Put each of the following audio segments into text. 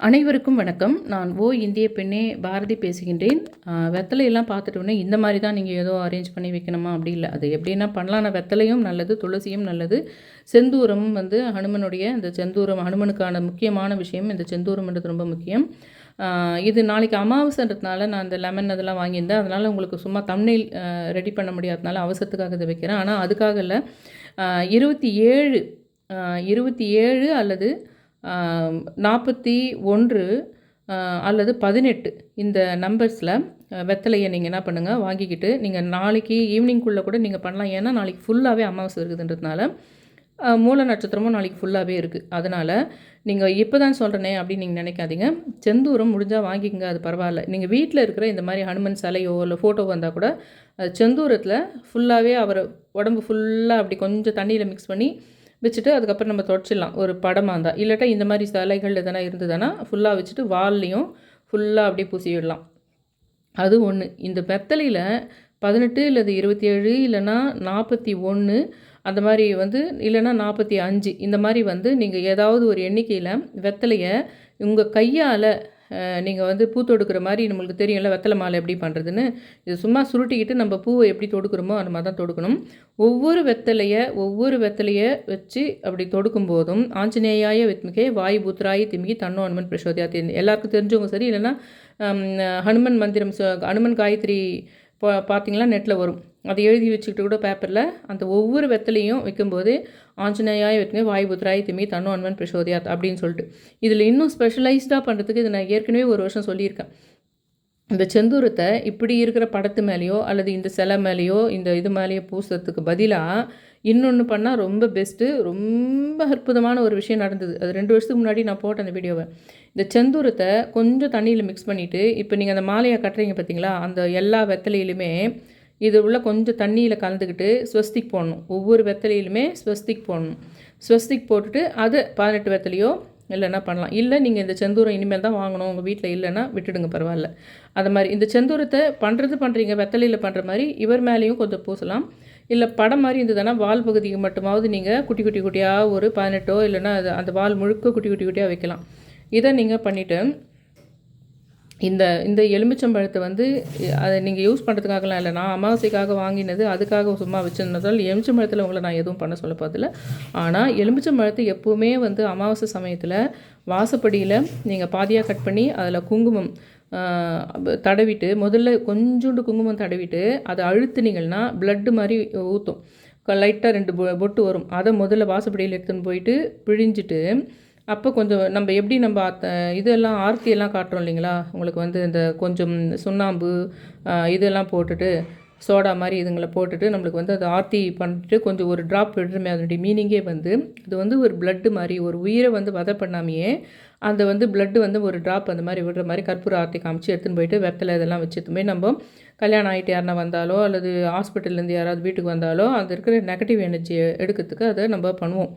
அனைவருக்கும் வணக்கம். நான் ஓ இந்திய பெண்ணே பாரதி பேசுகின்றேன். வெத்தலையெல்லாம் பார்த்துட்டோன்னே இந்த மாதிரி தான் நீங்கள் ஏதோ அரேஞ்ச் பண்ணி வைக்கணுமா? அப்படி இல்லை. அது எப்படின்னா பண்ணலாம் வெத்தலையும் நல்லது துளசியும் நல்லது. செந்தூரமும் வந்து ஹனுமனுடைய இந்த செந்தூரம் ஹனுமனுக்கான முக்கியமான விஷயம். இந்த செந்தூரம்ன்றது ரொம்ப முக்கியம். இது நாளைக்கு அமாவாசைன்றதுனால நான் இந்த லெமன் அதெல்லாம் வாங்கியிருந்தேன். அதனால் உங்களுக்கு சும்மா தம்னைல் ரெடி பண்ண முடியாதனால அவசரத்துக்காக இதை வைக்கிறேன். ஆனால் அதுக்காக இல்லை. இருபத்தி ஏழு இருபத்தி ஏழு அல்லது நாற்பத்தி ஒன்று அல்லது பதினெட்டு இந்த நம்பர்ஸில் வெத்தலையை நீங்கள் என்ன பண்ணுங்கள் வாங்கிக்கிட்டு நீங்கள் நாளைக்கு ஈவினிங்குள்ளே கூட நீங்கள் பண்ணலாம். ஏன்னா நாளைக்கு ஃபுல்லாகவே அமாவாசை இருக்குதுன்றதுனால மூல நட்சத்திரமும் நாளைக்கு ஃபுல்லாகவே இருக்குது அதனால் நீங்கள் இப்போ தான் சொல்கிறனே அப்படின்னு நீங்கள் நினைக்காதீங்க. செந்தூரம் முடிஞ்சால் வாங்கிக்கங்க அது பரவாயில்ல. நீங்கள் வீட்டில் இருக்கிற இந்த மாதிரி ஹனுமன் சிலையோ இல்லை ஃபோட்டோ வந்தால் கூட செந்தூரத்தில் ஃபுல்லாகவே அவர் உடம்பு ஃபுல்லாக அப்படி கொஞ்சம் தண்ணியில் மிக்ஸ் பண்ணி வச்சுட்டு அதுக்கப்புறம் நம்ம தொடச்சிடலாம். ஒரு படமாக இருந்தால் இல்லாட்டா இந்த மாதிரி சிலைகள் எதனா இருந்ததுன்னா ஃபுல்லாக வச்சுட்டு வால்லையும் ஃபுல்லாக அப்படியே பூசி விடலாம். அது ஒன்று இந்த வெத்தலையில் பதினெட்டு இல்லை இருபத்தி ஏழு இல்லைன்னா நாற்பத்தி ஒன்று அந்த மாதிரி வந்து இல்லைன்னா நாற்பத்தி அஞ்சு இந்த மாதிரி வந்து நீங்கள் ஏதாவது ஒரு எண்ணிக்கையில் வெத்தலையை உங்கள் கையால் நீங்கள் வந்து பூ தொடுக்கிற மாதிரி நம்மளுக்கு தெரியும்ல வெத்தலை மாலை எப்படி பண்ணுறதுன்னு இது சும்மா சுருட்டிக்கிட்டு நம்ம பூவை எப்படி தொடுக்கிறோமோ அந்த மாதிரி தான் தொடுக்கணும். ஒவ்வொரு வெத்தலையை ஒவ்வொரு வெத்தலையை வச்சு அப்படி தொடுக்கும் போதும் ஆஞ்சநேயாய வித்மிகே வாயு புத்ராயி திமிகி தன்னோ ஹனுமன் பிரசோதியாத்தி எல்லாருக்கும் தெரிஞ்சவங்க சரி இல்லைன்னா ஹனுமன் மந்திரம் ச- ஹனுமன் காயத்ரி இப்போ பார்த்தீங்களா நெட்டில் வரும். அதை எழுதி வச்சுக்கிட்டு கூட பேப்பரில் அந்த ஒவ்வொரு வெத்தலையும் வைக்கும்போது ஆஞ்சநேயாய வைக்கணும் வாயுபுத்ராய் திமி தன்னு அன்வன் பிரசோதியாத் அப்படின்னு சொல்லிட்டு. இதில் இன்னும் ஸ்பெஷலைஸ்டாக பண்ணுறதுக்கு இது நான் ஏற்கனவே ஒரு வருஷம் சொல்லியிருக்கேன். இந்த செந்தூரத்தை இப்படி இருக்கிற படத்து மேலேயோ அல்லது இந்த சிலை மேலேயோ இந்த இது மேலேயோ பூசுறதுக்கு பதிலாக இன்னொன்று பண்ணால் ரொம்ப பெஸ்ட்டு ரொம்ப அற்புதமான ஒரு விஷயம் நடந்தது. அது ரெண்டு வருஷத்துக்கு முன்னாடி நான் போட்டேன் அந்த வீடியோவை இந்த செந்தூரத்தை கொஞ்சம் தண்ணியில் மிக்ஸ் பண்ணிவிட்டு இப்போ நீங்கள் அந்த மாலையை கட்டுறீங்க பார்த்தீங்களா அந்த எல்லா வெத்தலையிலுமே இது உள்ள கொஞ்சம் தண்ணியில் கலந்துக்கிட்டு ஸ்வஸ்திக் போடணும். ஒவ்வொரு வெத்தலையிலுமே ஸ்வஸ்திக் போடணும். ஸ்வஸ்திக் போட்டுட்டு அது பதினெட்டு வெத்தலையோ இல்லைன்னா பண்ணலாம். இல்லை நீங்கள் இந்த செந்தூரம் இனிமேல் தான் வாங்கணும். உங்கள் வீட்டில் இல்லைன்னா விட்டுடுங்க பரவாயில்ல. அது மாதிரி இந்த செந்தூரத்தை பண்ணுறது பண்ணுறீங்க வெத்தலையில் பண்ணுற மாதிரி இவர் மேலேயும் கொஞ்சம் பூசலாம். இல்லை படம் மாதிரி இருந்ததுன்னா வால் பகுதிக்கு மட்டுமாவது நீங்கள் குட்டி குட்டி குட்டியாக ஒரு பதினெட்டோ இல்லைன்னா அது அந்த வால் முழுக்க குட்டி குட்டி குட்டியாக வைக்கலாம். இதை நீங்கள் பண்ணிவிட்டு இந்த இந்த எலுமிச்சம்பழத்தை வந்து அதை நீங்கள் யூஸ் பண்ணுறதுக்காகலாம் இல்லை. நான் அமாவாசைக்காக வாங்கினது அதுக்காக சும்மா வச்சுருந்ததால் எலுமிச்சம்பழத்தில் உங்களை நான் எதுவும் பண்ண சொல்ல போதில்ல ஆனால் எலுமிச்சம்பழத்தை எப்போவுமே வந்து அமாவாசை சமயத்தில் வாசப்படியில் நீங்கள் பாதியாக கட் பண்ணி அதில் குங்குமம் தடவிட்டு முதல்ல கொஞ்சோண்டு குங்குமம் தடவிட்டு அதை அழுத்துனீங்கன்னா பிளட்டு மாதிரி ஊற்றும் லைட்டாக ரெண்டு பொ- பொட்டு வரும். அதை முதல்ல வாசப்படியில் எடுத்துன்னு போயிட்டு பிழிஞ்சிட்டு அப்போ கொஞ்சம் நம்ம எப்படி நம்ம அத்த இதெல்லாம் ஆர்த்தியெல்லாம் காட்டுறோம் இல்லைங்களா? உங்களுக்கு வந்து இந்த கொஞ்சம் சுண்ணாம்பு இதெல்லாம் போட்டுட்டு சோடா மாதிரி இதுங்களை போட்டுட்டு நம்மளுக்கு வந்து அதை ஆர்த்தி பண்ணிட்டு கொஞ்சம் ஒரு ட்ராப் விடுறமே அதனுடைய மீனிங்கே வந்து இது வந்து ஒரு பிளட்டு மாதிரி ஒரு உயிரை வந்து வதை பண்ணாமையே அந்த வந்து பிளட்டு வந்து ஒரு ட்ராப் அந்த மாதிரி விடுற மாதிரி கற்பூர ஆர்த்தி காமிச்சு எடுத்துன்னு போயிட்டு வெத்தலை இதெல்லாம் வச்சு நம்ம கல்யாணம் ஆகிட்டு யாருனா வந்தாலோ அல்லது ஹாஸ்பிட்டல்லேருந்து யாராவது வீட்டுக்கு வந்தாலோ அந்த இருக்கிற நெகட்டிவ் எனர்ஜியை எடுக்கிறதுக்கு அதை நம்ம பண்ணுவோம்.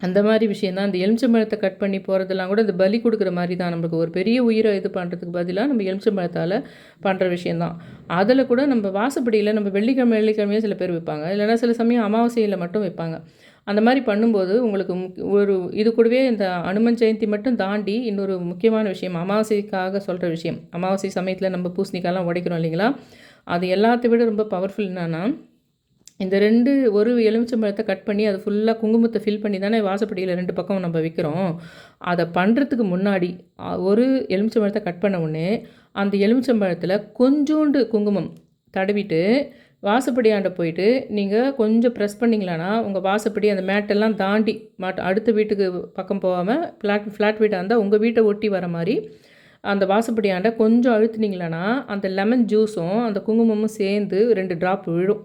அந்த மாதிரி விஷயம் தான் இந்த எலுமிச்சம்பழத்தை கட் பண்ணி போகிறதெல்லாம் கூட இந்த பலி கொடுக்குற மாதிரி தான் நம்மளுக்கு. ஒரு பெரிய உயிரை இது பண்ணுறதுக்கு பதிலாக நம்ம எலுமிச்சம்பழத்தால் பண்ணுற விஷயந்தான் அதில் கூட நம்ம வாசப்படியில் நம்ம வெள்ளிக்கிழமை வெள்ளிக்கிழமையே சில பேர் வைப்பாங்க இல்லைன்னா சில சமயம் அமாவாசையில் மட்டும் வைப்பாங்க அந்த மாதிரி பண்ணும்போது உங்களுக்கு ஒரு இது கூடவே இந்த அனுமன் ஜெயந்தி மட்டும் தாண்டி இன்னொரு முக்கியமான விஷயம் அமாவாசைக்காக சொல்கிற விஷயம். அமாவாசை சமயத்தில் நம்ம பூசணிக்காலாம் உடைக்கிறோம் இல்லைங்களா? அது எல்லாத்தை விட ரொம்ப பவர்ஃபுல் என்னன்னா இந்த ரெண்டு ஒரு எலுமிச்சம்பழத்தை கட் பண்ணி அதை ஃபுல்லாக குங்குமத்தை ஃபில் பண்ணி தானே வாசப்படியில் ரெண்டு பக்கம் நம்ம வைக்கிறோம். அதை பண்ணுறதுக்கு முன்னாடி ஒரு எலுமிச்சம்பழத்தை கட் பண்ண உடனே அந்த எலுமிச்சம்பழத்தில் கொஞ்சோண்டு குங்குமம் தடவிட்டு வாசப்படியாண்ட போயிட்டு நீங்கள் கொஞ்சம் ப்ரெஸ் பண்ணிங்களான்னா உங்கள் வாசப்படி அந்த மேட்டெல்லாம் தாண்டி மாட் அடுத்த வீட்டுக்கு பக்கம் போகாமல் ஃப்ளாட் ஃப்ளாட் வீட்டாக இருந்தால் உங்கள் வீட்டை ஒட்டி வர மாதிரி அந்த வாசப்படியாண்ட கொஞ்சம் அழுத்துனீங்களான்னா அந்த லெமன் ஜூஸும் அந்த குங்குமமும் சேர்ந்து ரெண்டு ட்ராப் விழும்.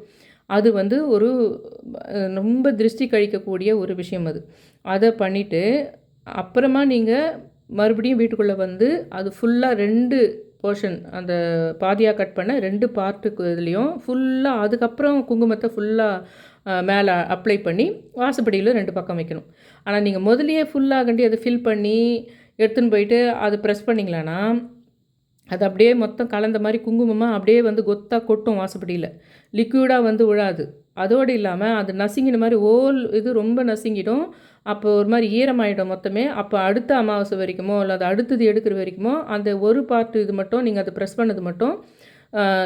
அது வந்து ஒரு ரொம்ப திருஷ்டி கழிக்கக்கூடிய ஒரு விஷயம் அது. அதை பண்ணிவிட்டு அப்புறமா நீங்கள் மறுபடியும் வீட்டுக்குள்ளே வந்து அது ஃபுல்லாக ரெண்டு போர்ஷன் அந்த பாதியாக கட் பண்ண ரெண்டு பார்ட்டுக்கு இதுலேயும் ஃபுல்லாக அதுக்கப்புறம் குங்குமத்தை ஃபுல்லாக மேலே அப்ளை பண்ணி வாசப்படியில் ரெண்டு பக்கம் வைக்கணும். ஆனால் நீங்கள் முதலியே ஃபுல்லாக கண்டி அதை ஃபில் பண்ணி எடுத்துன்னு போயிட்டு அது ப்ரெஸ் பண்ணிங்களான்னா அது அப்படியே மொத்தம் கலந்த மாதிரி குங்குமமாக அப்படியே வந்து கொத்தாக கொட்டும் வாசப்படியில். லிக்யூடாக வந்து விழாது அதோடு இல்லாமல் அது நசுங்கின மாதிரி ஓல் இது ரொம்ப நசுங்கிடும். அப்போ ஒரு மாதிரி ஈரமாயிடும் மொத்தமே. அப்போ அடுத்த அமாவாசை வரைக்குமோ இல்லை அது அடுத்தது எடுக்கிற வரைக்குமோ அந்த ஒரு பார்ட் இது மட்டும் நீங்கள் அதை ப்ரெஸ் பண்ணது மட்டும்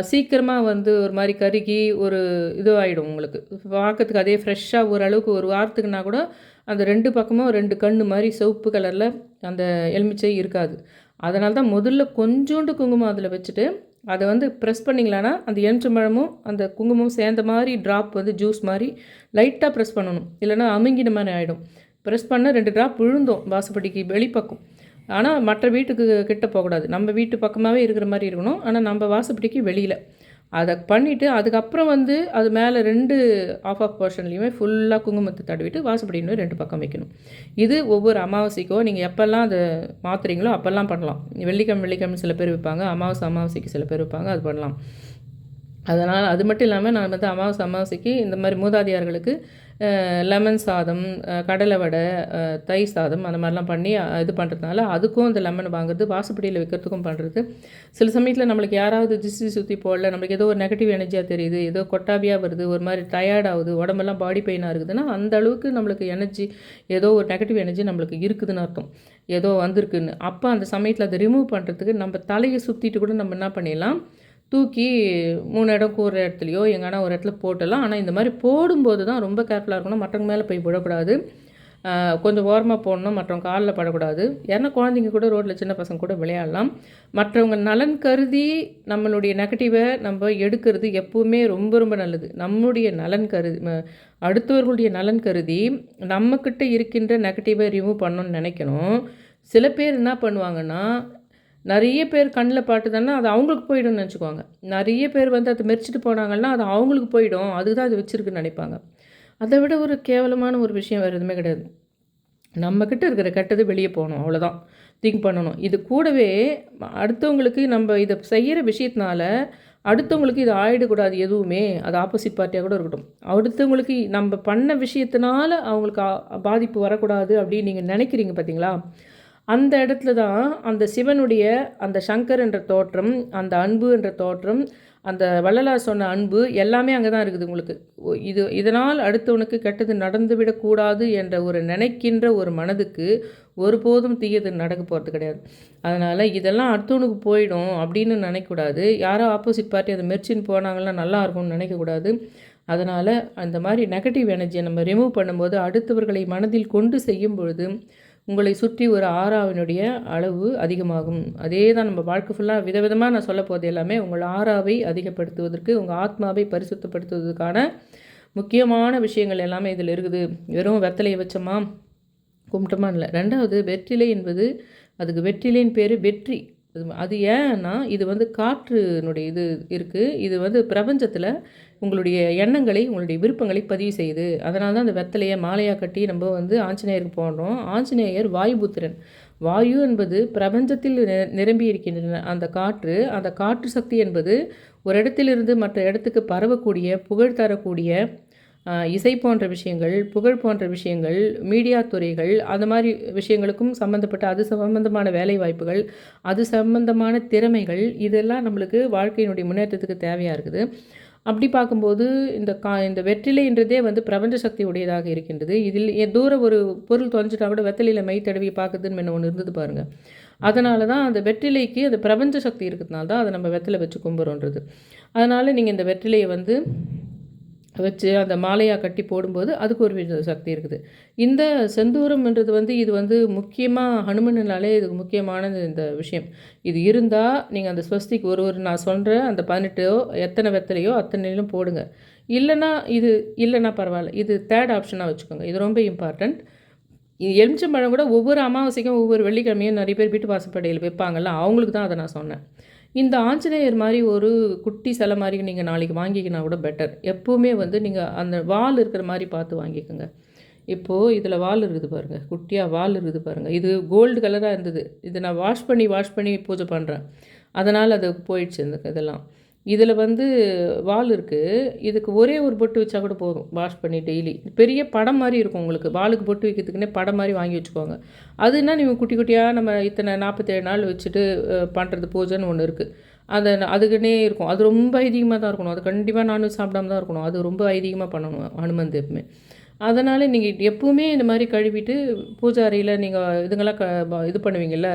சீக்கிரமாக வந்து ஒரு மாதிரி கருகி ஒரு இதுவாகிடும் உங்களுக்கு. பார்க்கறதுக்கு அதே ஃப்ரெஷ்ஷாக ஓரளவுக்கு ஒரு வாரத்துக்குனா கூட அந்த ரெண்டு பக்கமும் ரெண்டு கண்ணு மாதிரி சிவப்பு கலரில் அந்த எலுமிச்சை இருக்காது. அதனால தான் முதல்ல கொஞ்சோண்டு குங்குமம் அதில் வச்சுட்டு அதை வந்து ப்ரெஸ் பண்ணிங்களான்னா அந்த எலுமிச்சம்பழமும் அந்த குங்குமம் சேர்ந்த மாதிரி ட்ராப் வந்து ஜூஸ் மாதிரி லைட்டாக ப்ரெஸ் பண்ணணும். இல்லைன்னா அமுங்கின மாதிரி ஆகிடும் ப்ரெஸ் பண்ண ரெண்டு ட்ராப் விழுந்தோம் வாசப்படிக்கு வெளிப்பக்கம். ஆனால் மற்ற வீட்டுக்கு கிட்ட போகக்கூடாது. நம்ம வீட்டு பக்கமாகவே இருக்கிற மாதிரி இருக்கணும். ஆனால் நம்ம வாசப்படிக்கு வெளியில். அதை பண்ணிவிட்டு அதுக்கப்புறம் வந்து அது மேலே ரெண்டு ஆஃப் ஆஃப் போர்ஷன்லேயுமே ஃபுல்லாக குங்குமத்தை தடவிட்டு வாசப்படின்னு ரெண்டு பக்கம் வைக்கணும். இது ஒவ்வொரு அமாவாசைக்கோ நீங்கள் எப்போல்லாம் அதை மாற்றுறீங்களோ அப்போல்லாம் பண்ணலாம். வெள்ளிக்கிழமை வெள்ளிக்கிழமை சில பேர் வைப்பாங்க அமாவாசை அமாவாசைக்கு சில பேர் வைப்பாங்க அது பண்ணலாம். அதனால் அது மட்டும் இல்லாமல் நான் வந்து அமாவாசை அமாவாசைக்கு இந்த மாதிரி மூதாதியார்களுக்கு லெமன் சாதம் கடலை வடை தை சாதம் அந்த மாதிரிலாம் பண்ணி இது பண்ணுறதுனால அதுக்கும் இந்த லெமன் வாங்குறது வாசப்படியில் வைக்கிறதுக்கும் பண்ணுறது சில சமயத்தில் நம்மளுக்கு யாராவது திசை சுற்றி போடல நம்மளுக்கு ஏதோ ஒரு நெகட்டிவ் எனர்ஜியாக தெரியுது ஏதோ கொட்டாவியாக வருது ஒரு மாதிரி டயர்ட் ஆகுது உடம்பெல்லாம் பாடி பெயினாக இருக்குதுன்னா அந்த அளவுக்கு நம்மளுக்கு எனர்ஜி ஏதோ ஒரு நெகட்டிவ் எனர்ஜி நம்மளுக்கு இருக்குதுன்னு அர்த்தம். ஏதோ வந்திருக்குன்னு. அப்போ அந்த சமயத்தில் அதை ரிமூவ் பண்ணுறதுக்கு நம்ம தலையை சுற்றிட்டு கூட நம்ம என்ன பண்ணிடலாம்? தூக்கி மூணு இடம் கூற இடத்துலையோ எங்கன்னா ஒரு இடத்துல போட்டலாம் ஆனால் இந்த மாதிரி போடும்போது தான் ரொம்ப கேர்ஃபுல்லாக இருக்கணும். மற்றவங்க மேலே போய் விடக்கூடாது கொஞ்சம் ஓரமாக போடணும். மற்றவங்க காலில் படக்கூடாது. ஏன்னா குழந்தைங்க கூட ரோட்டில் சின்ன பசங்க கூட விளையாடலாம். மற்றவங்க நலன் கருதி நம்மளுடைய நெகட்டிவை நம்ம எடுக்கிறது எப்போவுமே ரொம்ப ரொம்ப நல்லது. நம்முடைய நலன் கருதி அடுத்தவர்களுடைய நலன் கருதி நம்மக்கிட்ட இருக்கின்ற நெகட்டிவை ரிமூவ் பண்ணணும்னு நினைக்கணும். சில பேர் என்ன பண்ணுவாங்கன்னா நிறைய பேர் கண்ணில் பாட்டுதானே அது அவங்களுக்கு போய்டும்னு நினச்சிக்குவாங்க. நிறைய பேர் வந்து அதை மெரிச்சிட்டு போனாங்கன்னா அது அவங்களுக்கு போயிடும். அதுதான் அது வச்சுருக்குன்னு நினைப்பாங்க. அதை விட ஒரு கேவலமான ஒரு விஷயம் வேறு எதுவுமே கிடையாது. நம்மக்கிட்ட இருக்கிற கெட்டது வெளியே போகணும் அவ்வளோதான் திங்க் பண்ணணும். இது கூடவே அடுத்தவங்களுக்கு நம்ம இதை செய்கிற விஷயத்தினால அடுத்தவங்களுக்கு இது ஆயிடக்கூடாது எதுவுமே. அது ஆப்போசிட் பார்ட்டியாக கூட இருக்கட்டும். அடுத்தவங்களுக்கு நம்ம பண்ண விஷயத்தினால அவங்களுக்கு பாதிப்பு வரக்கூடாது அப்படின்னு நீங்கள் நினைக்கிறீங்க பார்த்தீங்களா அந்த இடத்துல தான் அந்த சிவனுடைய அந்த சங்கர் என்ற தோற்றம் அந்த அன்பு என்ற தோற்றம் அந்த வள்ளலார் சொன்ன அன்பு எல்லாமே அங்கே தான் இருக்குது உங்களுக்கு. இது இதனால் அடுத்தவனுக்கு கெட்டது நடந்துவிடக்கூடாது என்ற ஒரு நினைக்கின்ற ஒரு மனதுக்கு ஒருபோதும் தீயது நடக்க போகிறது கிடையாது. அதனால் இதெல்லாம் அடுத்தவனுக்கு போயிடும் அப்படின்னு நினைக்கக்கூடாது. யாரோ ஆப்போசிட் பார்ட்டி அதை மெர்ச்சின்னு போனாங்கன்னா நல்லா இருக்கும்னு நினைக்கக்கூடாது. அதனால் அந்த மாதிரி நெகட்டிவ் எனர்ஜியை நம்ம ரிமூவ் பண்ணும்போது அடுத்தவர்களை மனதில் கொண்டு செய்யும் பொழுது உங்களை சுற்றி ஒரு ஆறாவினுடைய அளவு அதிகமாகும். அதே தான் நம்ம வாழ்க்கை ஃபுல்லாக விதவிதமாக நான் சொல்ல போது எல்லாமே உங்கள் ஆறாவை அதிகப்படுத்துவதற்கு உங்கள் ஆத்மாவை பரிசுத்தப்படுத்துவதற்கான முக்கியமான விஷயங்கள் எல்லாமே இதில் இருக்குது. வெறும் வெத்தலையை வச்சோமா? கும்பிட்டோமா? இல்லை. ரெண்டாவது வெற்றிலை என்பது அதுக்கு வெற்றிலையின் பேர் வெற்றி. அது ஏன்னா இது வந்து காற்றுனுடைய இது இருக்குது இது வந்து பிரபஞ்சத்தில் உங்களுடைய எண்ணங்களை உங்களுடைய விருப்பங்களை பதிவு செய்யுது. அதனால தான் அந்த வெத்தலையை மாலையாக கட்டி நம்ம வந்து ஆஞ்சநேயருக்கு போடுறோம். ஆஞ்சநேயர் வாயுபுத்திரன். வாயு என்பது பிரபஞ்சத்தில் நிரம்பி இருக்கின்றன. அந்த காற்று அந்த காற்று சக்தி என்பது ஒரு இடத்திலிருந்து மற்ற இடத்துக்கு பரவக்கூடிய புகழ் தரக்கூடிய இசை போன்ற விஷயங்கள் புகழ் போன்ற விஷயங்கள் மீடியா துறைகள் அந்த மாதிரி விஷயங்களுக்கும் சம்மந்தப்பட்ட அது சம்பந்தமான வேலை வாய்ப்புகள் அது சம்பந்தமான திறமைகள் இதெல்லாம் நம்மளுக்கு வாழ்க்கையினுடைய முன்னேற்றத்துக்கு தேவையாக இருக்குது. அப்படி பார்க்கும்போது இந்த கா இந்த வெற்றிலைன்றதே வந்து பிரபஞ்ச சக்தி உடையதாக இருக்கின்றது. இதில் தூர ஒரு பொருள் தொலைஞ்சிட்டா கூட வெத்தலையில் மை தடவி பார்க்குதுன்னு ஒன்று இருந்தது பாருங்கள் அதனால தான் அந்த வெற்றிலைக்கு அந்த பிரபஞ்ச சக்தி இருக்கிறதுனால தான் அதை நம்ம வெத்தலை வச்சு கும்புறோன்றது. அதனால் நீங்கள் இந்த வெற்றிலையை வந்து வச்சு அந்த மாலையாக கட்டி போடும்போது அதுக்கு ஒரு வித சக்தி இருக்குது. இந்த செந்தூரம்ன்றது வந்து இது வந்து முக்கியமாக ஹனுமனாலே இதுக்கு முக்கியமானது இந்த விஷயம். இது இருந்தால் நீங்கள் அந்த ஸ்வஸ்திக்கு ஒரு ஒரு நான் சொல்கிற அந்த பதினெட்டோ எத்தனை வெத்தலையோ அத்தனையிலும் போடுங்க. இல்லைனா இது இல்லைனா பரவாயில்ல. இது தேர்ட் ஆப்ஷனாக வச்சுக்கோங்க. இது ரொம்ப இம்பார்ட்டண்ட் எலுமிச்சம்பழம் கூட ஒவ்வொரு அமாவாசைக்கும் ஒவ்வொரு வெள்ளிக்கிழமையும் நிறைய பேர் வீட்டு வாசப்படையில் வைப்பாங்கள்ல அவங்களுக்கு தான் அதை நான் சொன்னேன். இந்த ஆஞ்சநேயர் மாதிரி ஒரு குட்டி சிலை மாதிரி நீங்கள் நாளைக்கு வாங்கிக்கினா கூட பெட்டர் எப்போவுமே வந்து நீங்கள் அந்த வால் இருக்கிற மாதிரி பார்த்து வாங்கிக்கோங்க. இப்போது இதில் வால் இருக்குது பாருங்கள் குட்டியாக வால் இருக்குது பாருங்கள் இது கோல்டு கலராக இருந்தது. இதை நான் வாஷ் பண்ணி வாஷ் பண்ணி பூஜை பண்ணுறேன் அதனால் அது போயிடுச்சு இந்த இதெல்லாம். இதில் வந்து வால் இருக்குது இதுக்கு ஒரே ஒரு பொட்டு வச்சா கூட போதும் வாஷ் பண்ணி டெய்லி. பெரிய படம் மாதிரி இருக்கும் உங்களுக்கு. வாளுக்கு பொட்டு வைக்கிறதுக்குன்னே படம் மாதிரி வாங்கி வச்சுக்கோங்க. அதுனா நீங்கள் குட்டி குட்டியாக நம்ம இத்தனை நாற்பத்தேழு நாள் வச்சுட்டு பண்ணுறது பூஜைன்னு ஒன்று இருக்குது அதை அதுக்குன்னே இருக்கும். அது ரொம்ப ஐதீகமாக தான் இருக்கணும். அது கண்டிப்பாக நான்வெஜ் சாப்பிடாம தான் இருக்கணும். அது ரொம்ப ஐதீகமாக பண்ணணும் ஹனுமந்த் எப்பவுமே. அதனால் நீங்கள் எப்பவுமே இந்த மாதிரி கழுவிட்டு பூஜாரியில் அறையில் நீங்கள் இதுங்கெல்லாம் க ப- இது பண்ணுவீங்கள்ல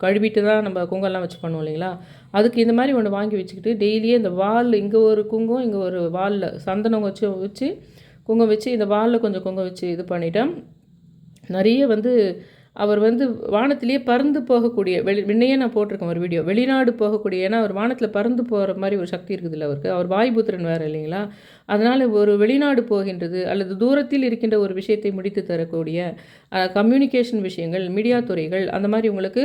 கழுவிட்டு தான் நம்ம குங்கெல்லாம் வச்சு பண்ணுவோம் இல்லைங்களா? அதுக்கு இந்த மாதிரி ஒன்று வாங்கி வச்சுக்கிட்டு டெய்லியே இந்த வால் இங்கே ஒரு குங்கும் இங்கே ஒரு வாலில் சந்தனம் வச்சு வச்சு குங்கம் வச்சு இந்த வாலில் கொஞ்சம் குங்கம் வச்சு இது பண்ணிட்டேன். நிறைய வந்து அவர் வந்து வானத்திலேயே பறந்து போகக்கூடிய வெளி முன்னையே நான் போட்டிருக்கேன் ஒரு வீடியோ வெளிநாடு போகக்கூடிய ஏன்னா அவர் வானத்தில் பறந்து போகிற மாதிரி ஒரு சக்தி இருக்குதுல்ல அவருக்கு. அவர் வாயுபுத்திரன் வேறு இல்லைங்களா? அதனால் ஒரு வெளிநாடு போகின்றது அல்லது தூரத்தில் இருக்கின்ற ஒரு விஷயத்தை முடித்து தரக்கூடிய கம்யூனிகேஷன் விஷயங்கள் மீடியா துறைகள் அந்த மாதிரி உங்களுக்கு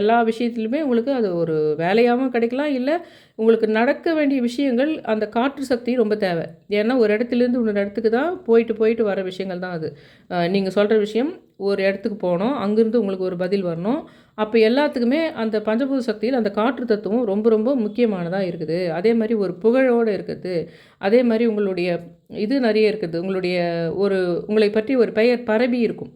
எல்லா விஷயத்துலையுமே உங்களுக்கு அது ஒரு வேலையாகவும் கிடைக்கலாம். இல்லை உங்களுக்கு நடக்க வேண்டிய விஷயங்கள் அந்த காற்று சக்தி ரொம்ப தேவை. ஏன்னா ஒரு இடத்துலேருந்து இன்னொரு இடத்துக்கு தான் போயிட்டு போயிட்டு வர விஷயங்கள் தான் அது. நீங்கள் சொல்கிற விஷயம் ஒரு இடத்துக்கு போகணும் அங்கேருந்து உங்களுக்கு ஒரு பதில் வரணும். அப்போ எல்லாத்துக்குமே அந்த பஞ்சபூத சக்தியில் அந்த காற்று தத்துவம் ரொம்ப ரொம்ப முக்கியமானதாக இருக்குது. அதே மாதிரி ஒரு புகழோடு இருக்குது. அதே மாதிரி உங்களுடைய இது நிறைய இருக்குது. உங்களுடைய ஒரு உங்களை பற்றி ஒரு பெயர் பரவி இருக்கும்.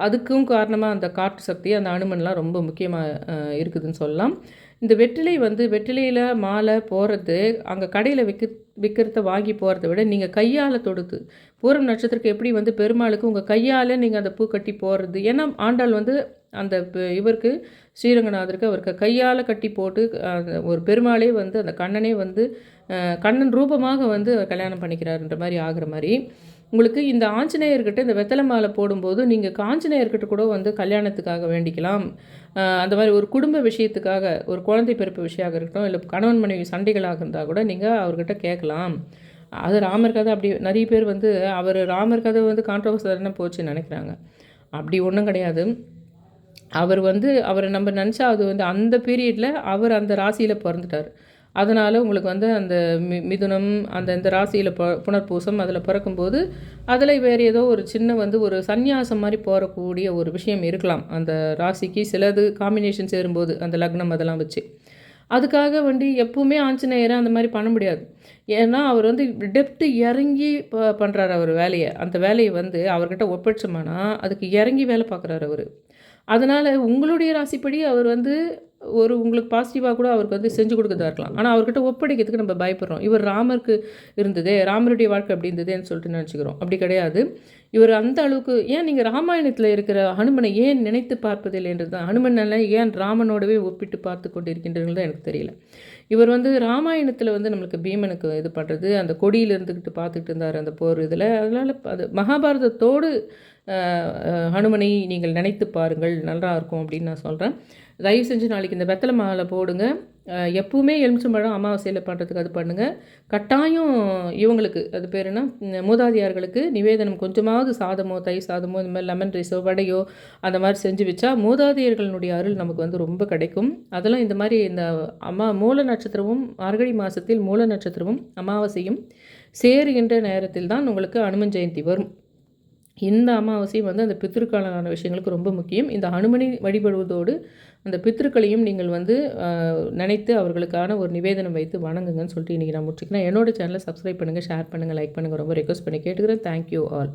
அதுக்கும் காரணமாக அந்த காற்று சக்தி அந்த அனுமன்லாம் ரொம்ப முக்கியமாக இருக்குதுன்னு சொல்லலாம். இந்த வெற்றிலை வந்து வெற்றிலையில் மாலை போகிறது அங்கே கடையில் விற்க விற்கிறத வாங்கி போகிறத விட நீங்கள் கையால் தொடுத்து பூரம் நட்சத்திரத்துக்கு எப்படி வந்து பெருமாளுக்கு உங்கள் கையால் நீங்கள் அந்த பூ கட்டி போடுறது. ஏன்னா ஆண்டாள் வந்து அந்த இவருக்கு ஸ்ரீரங்கநாதருக்கு அவருக்கு கையால் கட்டி போட்டு அந்த ஒரு பெருமாளே வந்து அந்த கண்ணனே வந்து கண்ணன் ரூபமாக வந்து கல்யாணம் பண்ணிக்கிறாருன்ற மாதிரி ஆகிற மாதிரி. உங்களுக்கு இந்த ஆஞ்சநேயர்கிட்ட இந்த வெத்தலை மாலை போடும்போது நீங்கள் காஞ்சநேயர்கிட்ட கூட வந்து கல்யாணத்துக்காக வேண்டிக்கலாம். அந்த மாதிரி ஒரு குடும்ப விஷயத்துக்காக ஒரு குழந்தை பிறப்பு விஷயமாக இருக்கட்டும் இல்லை கணவன் மனைவி சண்டைகளாக இருந்தால் கூட நீங்கள் அவர்கிட்ட கேட்கலாம். அது ராமர் கதை அப்படி நிறைய பேர் வந்து அவர் ராமர் கதை வந்து கான்ட்ரவர்சல் போச்சுன்னு நினைக்கிறாங்க. அப்படி ஒன்றும் கிடையாது. அவர் வந்து அவரை நம்ம நினச்சா அது வந்து அந்த பீரியடில் அவர் அந்த ராசியில் பிறந்துட்டார். அதனால் உங்களுக்கு வந்து அந்த மி மிதுனம் அந்த இந்த ராசியில் ப புனர்பூசம் அதில் பிறக்கும்போது அதில் வேறு ஏதோ ஒரு சின்ன வந்து ஒரு சந்நியாசம் மாதிரி போகக்கூடிய ஒரு விஷயம் இருக்கலாம். அந்த ராசிக்கு சிலது காம்பினேஷன் சேரும்போது அந்த லக்னம் அதெல்லாம் வச்சு. அதுக்காக வந்து எப்பவுமே ஆஞ்சநேயரை அந்த மாதிரி பண்ண முடியாது. ஏன்னா அவர் வந்து டெப்த்து இறங்கி ப பண்ணுறாரு அவர் வேலையை. அந்த வேலையை வந்து அவர்கிட்ட ஒப்படைச்சோம்னா அதுக்கு இறங்கி வேலை பார்க்குறாரு அவர். அதனால் உங்களுடைய ராசிப்படி அவர் வந்து ஒரு உங்களுக்கு பாசிட்டிவாக கூட அவருக்கு வந்து செஞ்சு கொடுக்கறதா இருக்கலாம். ஆனால் அவர்கிட்ட ஒப்படைக்கிறதுக்கு நம்ம பயப்படுறோம். இவர் ராமருக்கு இருந்ததே ராமருடைய வாழ்க்கை அப்படி இருந்ததுன்னு சொல்லிட்டு நினச்சிக்கிறோம். அப்படி கிடையாது. இவர் அந்த அளவுக்கு ஏன் நீங்கள் ராமாயணத்தில் இருக்கிற ஹனுமனை ஏன் நினைத்து பார்ப்பதில்லை என்றது தான் ஹனுமனை ஏன் ராமனோடவே ஒப்பிட்டு பார்த்து கொண்டு இருக்கின்றீர்கள் தான் எனக்கு தெரியல. இவர் வந்து ராமாயணத்தில் வந்து நம்மளுக்கு பீமனுக்கு இது பண்ணுறது அந்த கொடியில் இருந்துக்கிட்டு பார்த்துக்கிட்டு இருந்தார் அந்த போர் இதில். அதனால் அது மகாபாரதத்தோடு ஹனுமனை நீங்கள் நினைத்து பாருங்கள் நல்லா இருக்கும் அப்படின்னு நான் சொல்கிறேன் தயவு செஞ்சு நாளைக்கு இந்த வெத்தலை மாலை போடுங்க. எப்பவுமே எலுமிச்சம்பழம் அமாவாசையில் பண்ணுறதுக்கு அது பண்ணுங்கள் கட்டாயம் இவங்களுக்கு அது பேர் என்ன? மூதாதியார்களுக்கு நிவேதனம் கொஞ்சமாவது சாதமோ தை சாதமோ இந்த மாதிரி லெமன் ரைஸோ வடையோ அந்த மாதிரி செஞ்சு வச்சா மூதாதையர்களுடைய அருள் நமக்கு வந்து ரொம்ப கிடைக்கும். அதெல்லாம் இந்த மாதிரி இந்த அம்மா மூல நட்சத்திரமும் மார்கழி மாதத்தில் மூல நட்சத்திரமும் அமாவாசையும் சேருகின்ற நேரத்தில் தான் உங்களுக்கு அனுமன் ஜெயந்தி வரும். இந்த அமாவாசை வந்து அந்த பித்திருக்காலான விஷயங்களுக்கு ரொம்ப முக்கியம். இந்த அனுமனை வழிபடுவதோடு அந்த பித்திருக்களையும் நீங்கள் வந்து நினைத்து அவர்களுக்கான ஒரு நிவேதனம் வைத்து வணங்குங்கன்னு சொல்லிட்டு இன்றைக்கி நான் முடிச்சுக்கிறேன். என்னோட சேனலை சப்ஸ்கிரைப் பண்ணுங்கள் ஷேர் பண்ணுங்கள் லைக் பண்ணுங்கள் ரொம்ப ரெக்வஸ்ட் பண்ணி கேட்டுக்கிறேன். Thank you all